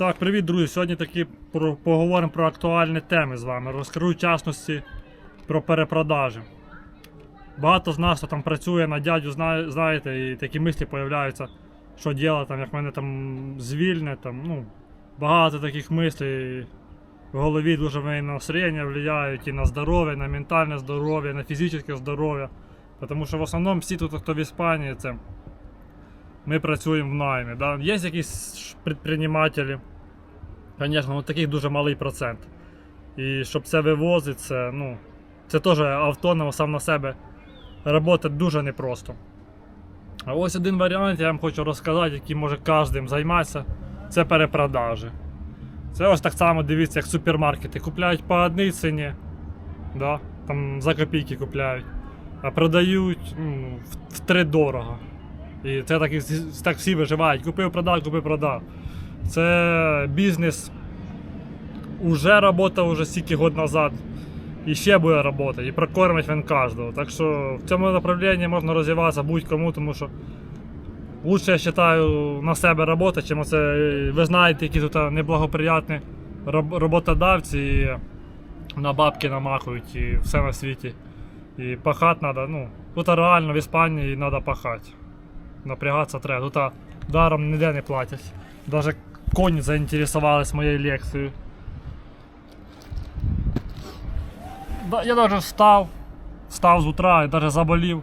Так, привіт, друзі. Сьогодні таки про, поговоримо про актуальні теми з вами. Розкажу в частності про перепродажі. Багато з нас, хто там працює на дядю, знає, знаєте, і такі мислі появляються, що діло, там, як мене там звільне, там, ну, багато таких мислей в голові дуже на настроєння впливають і на здоров'я, на ментальне здоров'я, на фізичне здоров'я. Тому що в основному всі тут, хто в Іспанії, це ми працюємо в наймі. Да? Є якісь предпринимателі, звісно, ну, таких дуже малий процент. І щоб це вивозити, це, ну, це теж автономно сам на себе робота дуже непросто. А ось один варіант, я вам хочу розказати, який може кожен займатися, це перепродажі. Це ось так само дивіться, як супермаркети. Купляють по одній ціні, да? там за копійки купляють, а продають ну, в, в три дорого. І це так, і так всі виживають. Купив, продав, купив, продав. Це бізнес уже працював уже стільки год назад. І ще буде працювати, і прокормить він кожного. Так що в цьому направленні можна розвиватися будь-кому, тому що лучше, я вважаю, на себе працювати, чим оце, е, ви знаєте, які тут неблагоприятні роботодавці і на бабки намахують і все на світі. І пахати треба, ну, тут реально в Іспанії треба пахати. Напрягатися треба. Тут а, даром ніде не платять. Даже коні заінтересувались моєю лекцією. Я даже встав, встав з утра і даже заболів.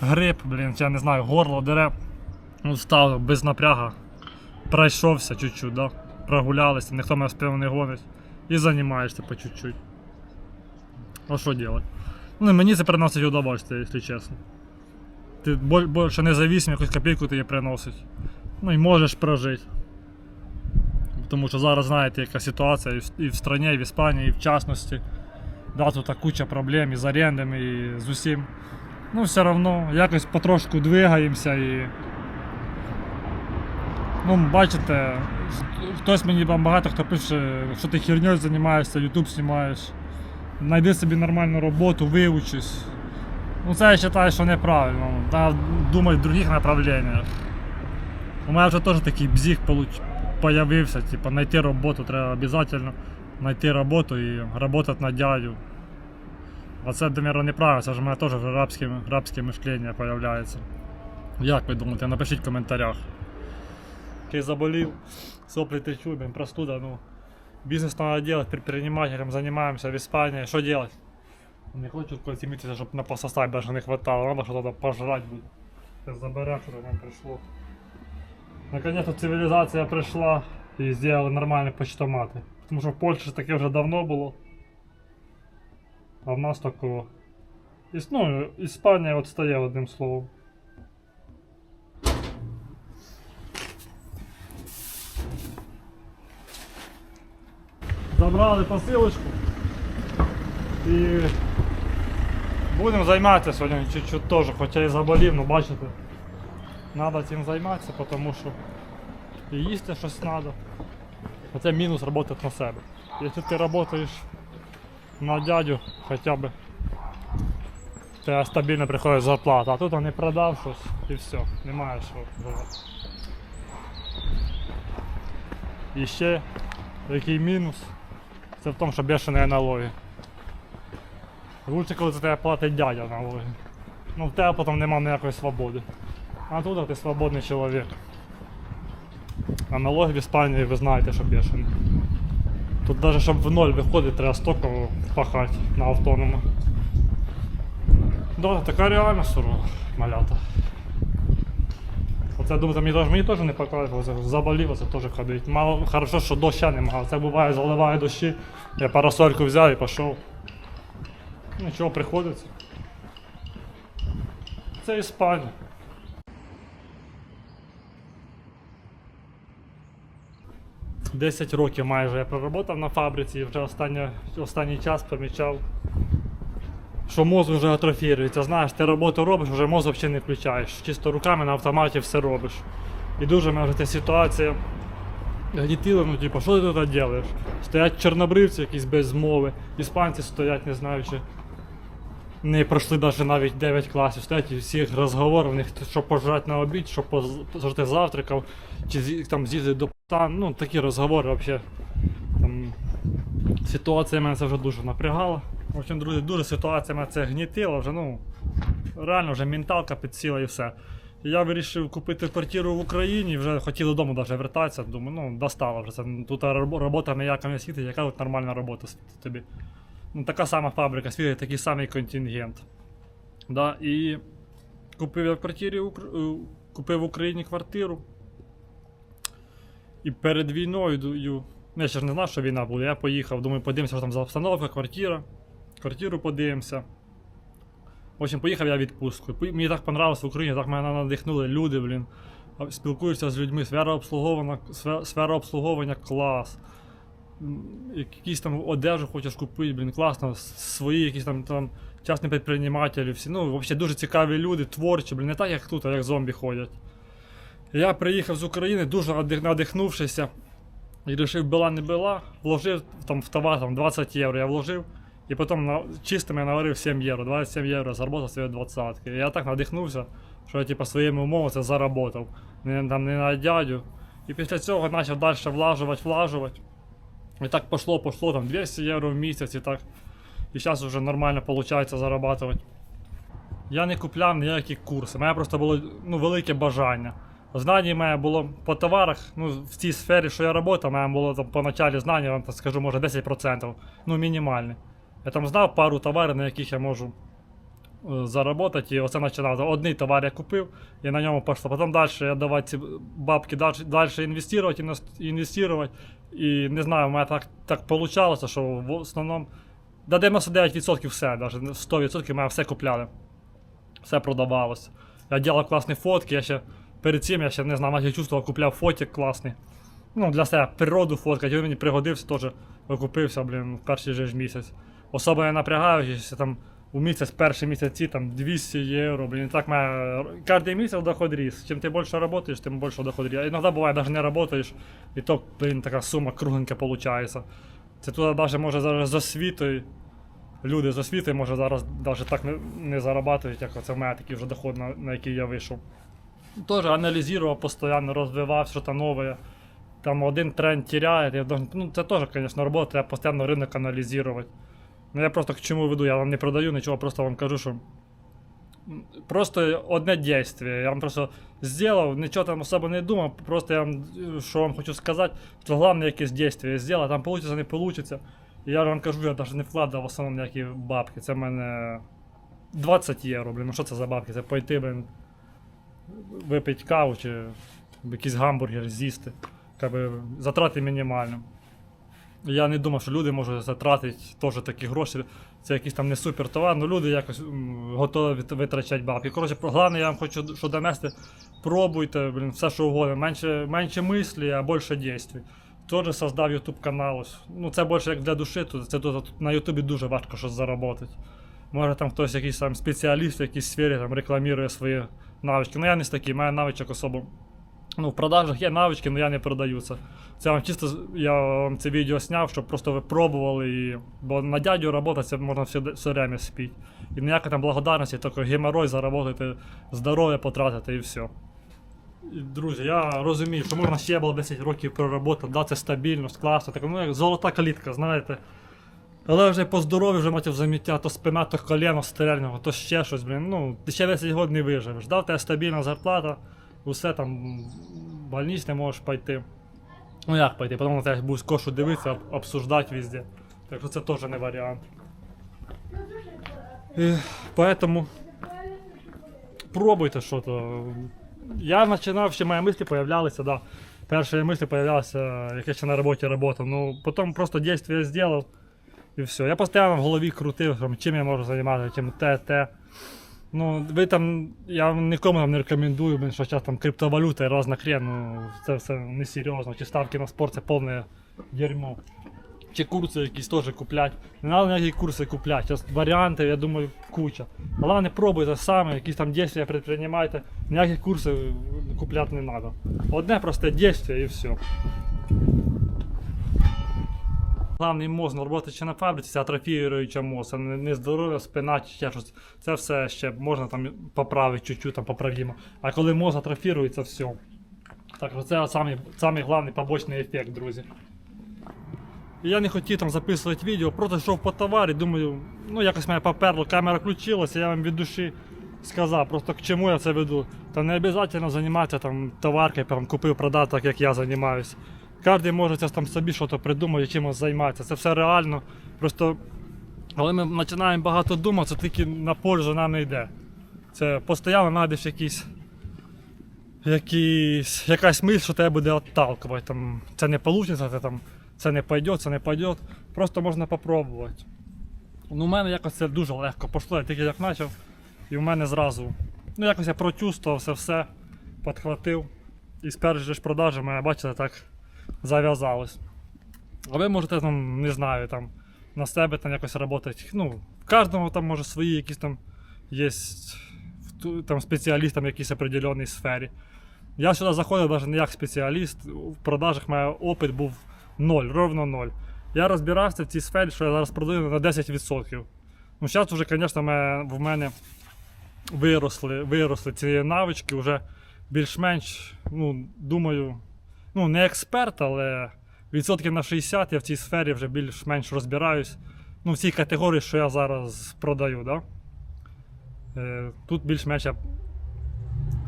Грип, блін, я не знаю, горло дере. Ну, встав без напряга. Пройшовся чуть-чуть, да? прогулялися, ніхто мене спів не гонить. І займаєшся по чуть-чуть. А що делать? Ну, мені це приносить удовольствие, якщо чесно. Ти більше независим, якусь копійку тобі приносить. Ну і можеш прожити. Тому що зараз знаєте, яка ситуація і в, і в стране, і в Іспанії, і в частності. Да, тут куча проблем і з орендами, і з усім. Ну, все одно, якось потрошку двигаємося і. Ну, бачите, хтось мені багато хто пише, що ти херньою займаєшся, YouTube знімаєш. Найди собі нормальну роботу, виучись. Ну це я вважаю, що неправильно. Треба думати в других направленнях. У мене вже теж такий бзіг появився, типу, знайти роботу треба обов'язково знайти роботу і працювати на дядю. А це, мабуть, неправильно, це ж у мене теж вже рабське, рабське мишлення з'являється. Як ви думаєте, напишіть в коментарях. Який заболів, соплі течу, блін, простуда, ну. Бізнес треба робити, предпринимателем займаємося в Іспанії. Що робити? Не хочу колотимитися, щоб на посоставі навіть не хватало, треба що треба пожрати буде. Це забере, що нам прийшло. Наконец-то цивілізація прийшла і зробили нормальні почтомати. Тому що в Польщі таке вже давно було. А в нас такого. Іс- Ну, Іспанія відстає одним словом. Забрали посилочку. І будемо займатися сьогодні чуть-чуть теж, хоча і заболів, ну бачите. Надо цим займатися, тому що і їсти щось треба. Це мінус роботи на себе. Якщо ти працюєш на дядю хоча б тебе стабільно приходить зарплата, а тут не продав щось і все, немає що робити. І ще який мінус, це в тому, що бешені налоги. Лучше, коли за тебе платить дядя налоги. Ну в тебе потім немає ніякої свободи. А тут ти свободний чоловік. А налоги в Іспанії ви знаєте, що бешені. Тут навіть щоб в ноль виходить, треба стільки пахати на автоному. Да, така реально сурова малята. Оце думаю, мені теж, мені теж не показувалося, заболіло це теж ходить. Мало, хорошо, що доща немає. Це буває, заливає дощі. Я парасольку взяв і пішов. Нічого приходиться. Це Іспанія. Десять років майже я проработав на фабриці і вже останнє, останній час помічав, що мозок вже атрофірується. Знаєш, ти роботу робиш, вже мозок взагалі не включаєш. Чисто руками на автоматі все робиш. І дуже мене ця ситуація гнітила, ну типу, що ти тут робиш? Стоять чорнобривці якісь без мови, іспанці стоять, не знаючи. Не пройшли навіть навіть 9 класів. Стоять і всіх розговорів, у них що пожрати на обід, що пожрати завтракав, чи там з'їздити до птан. Ну, такі розговори взагалі. Там, ситуація мене це вже дуже напрягала. В общем, друзі, дуже ситуація мене це гнітила, вже, ну, реально вже менталка підсіла і все. Я вирішив купити квартиру в Україні, вже хотів додому навіть вертатися. Думаю, ну достало вже. Це тут роб- робота ніяка не світить, яка тут нормальна робота тобі. Ну, така сама фабрика, світить такий самий контингент. Да, і купив я в квартирі е, купив в Україні квартиру. І перед війною ну, я ще ж не знав, що війна буде. Я поїхав, думаю, подивимося, що там за обстановка, квартира. Квартиру подивимося. В общем, поїхав я в відпустку. Мені так понравилось в Україні, так мене надихнули люди, блін. Спілкуюся з людьми, сфера обслуговування, сфера обслуговування клас. Якісь там одежу хочеш купити, блін, класно. Свої якісь там, там частні підприємці, всі. Ну, взагалі дуже цікаві люди, творчі, блін, не так як тут, а як зомбі ходять. Я приїхав з України, дуже надихнувшися. І вирішив, була не була, вложив там в товар там, 20 євро, я вложив. І потім на, чистими наварив 7 євро, 27 євро, заработав собі 20. І я так надихнувся, що я типу, своїми умовами це заработав. Не, там, не на дядю. І після цього почав далі влажувати, влажувати. І так пошло, пошло, там 200 євро в місяць і так. І зараз вже нормально виходить зарабатувати. Я не купляв ніякі курси. У мене просто було ну, велике бажання. Знання в мене було по товарах, ну, в цій сфері, що я працював, у мене було там по началі знання, я вам скажу, може 10%. Ну, мінімальне. Я там знав пару товарів, на яких я можу заработати, і оце починав. Одний товар я купив, і на ньому пішло. Потім далі я давав ці бабки далі, інвестувати, інвес- інвестувати. І не знаю, у мене так, так вийшло, що в основному до 99% все, навіть 100% мене все купляли. Все продавалося. Я робив класні фотки, я ще перед цим я ще не знаю, навіть чувствував, купляв фотик класний. Ну, для себе природу фоткати, він мені пригодився теж окупився, блін, в перший же ж місяць. Особо я напрягаюся, там у місяць, перші місяці там 200 євро, блін, так має кожен місяць доход ріс. Чим ти більше працюєш, тим більше доход ріс. Іноді буває, навіть не працюєш, і то, блін, така сума кругленька виходить. Це тут навіть може зараз з освітою. Люди з освітою може зараз навіть так не, не зарабатують, як оце в мене такий вже доход, на, на який я вийшов. Теж аналізував постійно, розвивав щось нове. Там один тренд должен, ну це теж, звісно, робота, треба постійно ринок аналізувати. Ну я просто к чому веду, я вам не продаю нічого, просто вам кажу, що просто одне дійство. Я вам просто зробив, нічого там особо не думав, просто я вам, що вам хочу сказати, що головне якесь я зробив, там вийде, не. І я вам кажу, я навіть не вкладав в основному ніякі бабки. Це в мене 20 євро, блін, ну що це за бабки? Це пойти, блін, випити каву чи якийсь гамбургер з'їсти. Затрати мінімальні. Я не думав, що люди можуть затратити теж такі гроші. Це якийсь там не супер товар, але люди якось готові витрачати бабки. Коротше, головне, я вам хочу що донести. Пробуйте, блін, все що угодно. Менше, менше мислі, а більше дійствий. Теж создав YouTube канал. Ну це більше як для душі, то це тут на Ютубі дуже важко щось заробити. Може там хтось якийсь там спеціаліст в якійсь сфері там рекламує свої навички. Ну я не з такий, маю навичок особо. Ну, в продажах є навички, але я не продаю це. Це вам чисто я вам це відео зняв, щоб просто ви пробували. І... Бо на дядю робота це можна все, все время спіть. І ніяка там благодарності, тільки геморрой заработати, здоров'я потратити і все. І, друзі, я розумію, що можна ще було 10 років проработати, да, це стабільність, класно, так, ну як золота калітка, знаєте. Але вже по здоров'ю вже мати заміття, то спина, то коліно стерельного, то ще щось, блін. Ну, ти ще 10 років не виживеш. Да, в тебе стабільна зарплата, усе там, в больниць не можеш пойти. Ну як пойти, потім на тебе будуть кошу дивитися, об- обсуждати везде. Так що це теж не варіант. І, поэтому пробуйте що то. Я починав, ще мої мислі появлялися, да. Перші мислі появлялися, як я ще на роботі працював. Ну, потім просто дійство зробив. І все. Я постійно в голові крутив, чим я можу займатися, чим те, те. Ну, ви там, я вам нікому там не рекомендую, блін, що зараз там криптовалюта і разна хрен, ну це все не серйозно. Чи ставки на спорт це повне дерьмо. Чи курси якісь теж куплять. Не треба ніякі курси купляти. Зараз варіантів, я думаю, куча. Головне, пробуйте самі, якісь там дійства предпринимайте. Ніякі курси купляти не треба. Одне просте дійство і все. Главний мозг роботи чи на фабриці, це атрофіруюча мозг, не, здоров'я, спина чи ще щось. Це все ще можна там поправити, чуть-чуть там поправимо. А коли мозг атрофірується, все. Так це самий, самий головний побочний ефект, друзі. Я не хотів там записувати відео, просто йшов по товарі, думаю, ну якось мене поперло, камера включилася, я вам від душі сказав, просто к чому я це веду. Та не обов'язково займатися там товаркою, купив, продав, так як я займаюся. Кожен може там собі щось придумати, чимось займатися. Це все реально. Просто коли ми починаємо багато думати, це тільки на пользу нам не йде. Це постійно знайдеш якісь. Якісь, якась мисль, що тебе буде отталкувати. Там, це не вийде, це, там, це не пойде, це не пойде. Просто можна попробувати. Ну, у мене якось це дуже легко пішло, я тільки як почав, і в мене зразу. Ну, якось я прочувствував це все, підхватив. І з першої ж продажі бачите, так зав'язалось. А ви можете там, не знаю, там на себе там якось працювати. Ну, в кожному там може свої якісь там є там спеціаліст там в якійсь определеній сфері. Я сюди заходив навіть не як спеціаліст, в продажах мій опит був ноль, ровно ноль. Я розбирався в цій сфері, що я зараз продаю на 10%. Ну, зараз вже, звісно, в мене виросли, виросли ці навички, вже більш-менш, ну, думаю, ну, не експерт, але відсотків на 60 я в цій сфері вже більш-менш розбираюсь. Ну, в цій категорії, що я зараз продаю, да? Е, Тут більш-менш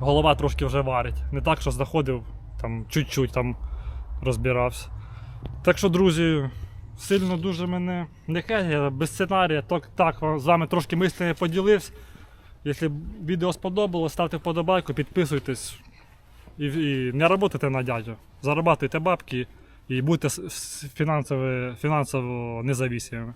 голова трошки вже варить. Не так, що заходив, там чуть-чуть там розбирався. Так що, друзі, сильно дуже мене не хейтайте, без сценарія, так, так з вами трошки мислення поділився. Якщо відео сподобалось, ставте вподобайку, підписуйтесь і, і не працюйте на дядю. Зарабатуйте бабки і будьте с- фінансово, независимими.